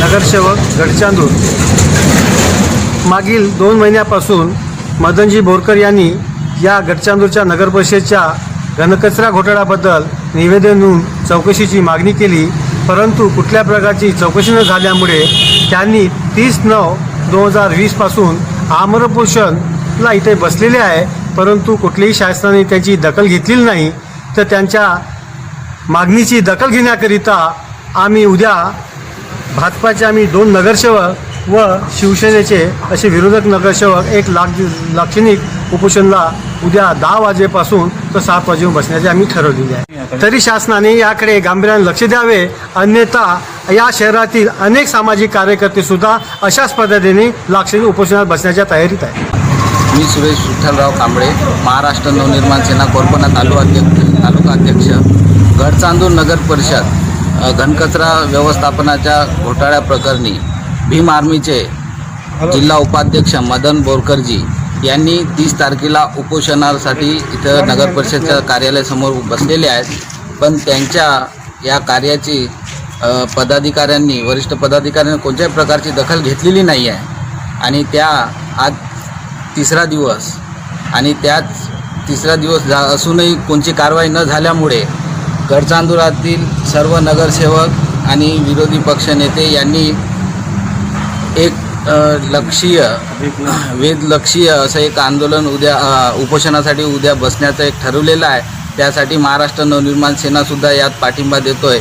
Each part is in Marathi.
नगरसेवक गडचांदूर. मागील दोन महिन्यापासून मदनजी बोरकर यांनी या गडचांदूरच्या नगरपरिषदेच्या घनकचरा घोटाळ्याबद्दल निवेदन चौकशीची मागणी केली परंतु कुठल्या प्रकारची चौकशी न झाल्यामुळे त्यांनी तीस नऊ दोन हजार वीसपासून आम्रपोषणला इथे बसलेले आहे परंतु कुठल्याही शासनाने त्याची दखल घेतलेली नाही. तर त्यांच्या मागणीची दखल घेण्याकरिता आम्ही उद्या भाजपाचे आम्ही दोन नगरसेवक व शिवसेनेचे असे विरोधक नगरसेवक एक लाख लाक्षणिक उपोषणला उद्या दहा वाजेपासून तर सात वाजेवर बसण्याचे आम्ही ठरवलेले आहे. तरी शासनाने याकडे गांभीर्याने लक्ष द्यावे अन्यथा या शहरातील अनेक सामाजिक कार्यकर्ते सुद्धा अशाच पद्धतीने लाक्षणिक उपोषणात बसण्याच्या तयारीत आहे मी सुरेश विठ्ठलराव कांबळे महाराष्ट्र नवनिर्माण सेना कोरपणा तालुका अध्यक्ष तालुका अध्यक्ष गडचांदूर नगर परिषद घनकचरा व्यवस्थापनाच्या घोटाळ्या प्रकरणी भीम आर्मीचे जिल्हा उपाध्यक्ष मदन बोरकरजी यांनी तीस तारखेला उपोषणासाठी इथं नगर परिषदच्या कार्यालयासमोर बसलेले आहेत. पण त्यांच्या या कार्याची पदाधिकाऱ्यांनी वरिष्ठ पदाधिकाऱ्यांनी कोणत्याही प्रकारची दखल घेतलेली नाही आहे. आणि त्या आज तिसरा दिवस आणि त्याच तिसरा दिवस झा असूनही कोणची कारवाई न झाल्यामुळे गडचांदुरातील सर्व नगरसेवक आणि विरोधी पक्षनेते यांनी एक लक्षीय वेद लक्षीय असं एक आंदोलन उद्या उपोषणासाठी उद्या बसण्याचं एक ठरवलेलं आहे. त्यासाठी महाराष्ट्र नवनिर्माण सेनासुद्धा यात पाठिंबा देतोय.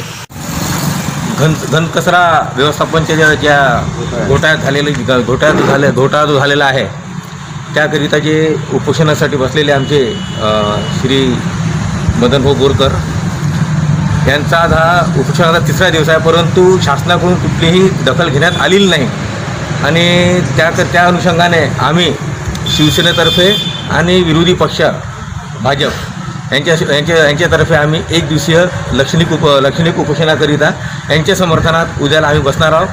घन घनकचरा व्यवस्थापनच्या ज्या ज्या घोटाळ्यात झालेले घोटाळ्यात झाले घोटाळा जो झालेला आहे त्याकरिता जे उपोषणासाठी बसलेले आमचे श्री श्री मदनभाऊ बोरकर यांचा आज हा उपोषणाचा तिसरा दिवस आहे परंतु शासनाकडून कुठलीही दखल घेण्यात आलेली नाही. आणि त्या त्या अनुषंगाने आम्ही शिवसेनेतर्फे आणि विरोधी पक्ष भाजप यांच्या यांच्या यांच्यातर्फे आम्ही एक दिवसीय लक्षणिक उप लक्षणिक उपोषणाकरिता यांच्या समर्थनात उद्याला आम्ही बसणार आहोत.